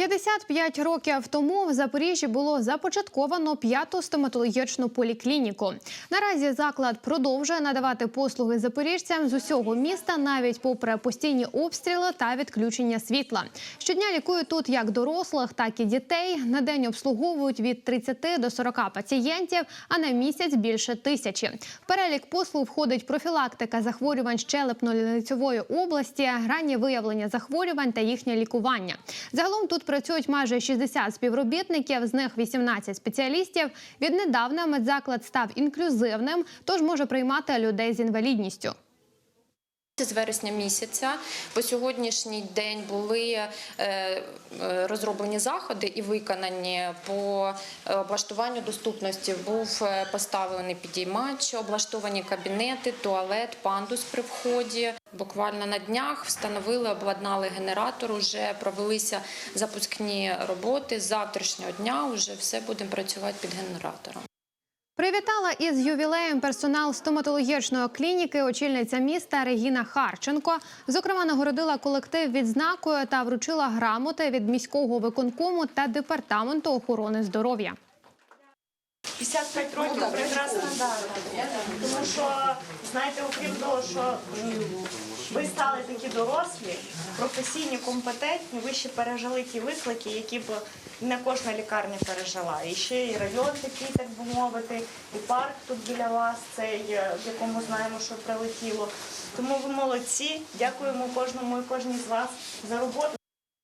55 років тому в Запоріжжі було започатковано п'яту стоматологічну поліклініку. Наразі заклад продовжує надавати послуги запоріжцям з усього міста, навіть попри постійні обстріли та відключення світла. Щодня лікують тут як дорослих, так і дітей. На день обслуговують від 30 до 40 пацієнтів, а на місяць більше тисячі. В перелік послуг входить профілактика захворювань щелепно-лінцевої області, раннє виявлення захворювань та їхнє лікування. Загалом тут працюють майже 60 співробітників, з них 18 спеціалістів. Віднедавна медзаклад став інклюзивним, тож може приймати людей з інвалідністю. З вересня місяця по сьогоднішній день були е, е, розроблені заходи і виконані по е, облаштуванню доступності. Був поставлений підіймач, облаштовані кабінети, туалет, пандус при вході. Буквально на днях встановили, обладнали генератор. Уже провелися запускні роботи. З завтрашнього дня вже все будемо працювати під генератором. Привітала із ювілеєм персонал стоматологічної клініки очільниця міста Регіна Харченко. Зокрема, нагородила колектив відзнакою та вручила грамоти від міського виконкому та департаменту охорони здоров'я. 55 років прекрасна. Тому що, знаєте, окрім того, що ви стали такі дорослі, професійні, компетентні, ви ще пережили ті виклики, які б не кожна лікарня пережила. І ще і район такий, так би мовити, і парк тут біля вас, цей, е, в якому знаємо, що прилетіло. Тому ви молодці. Дякуємо кожному і кожній з вас за роботу.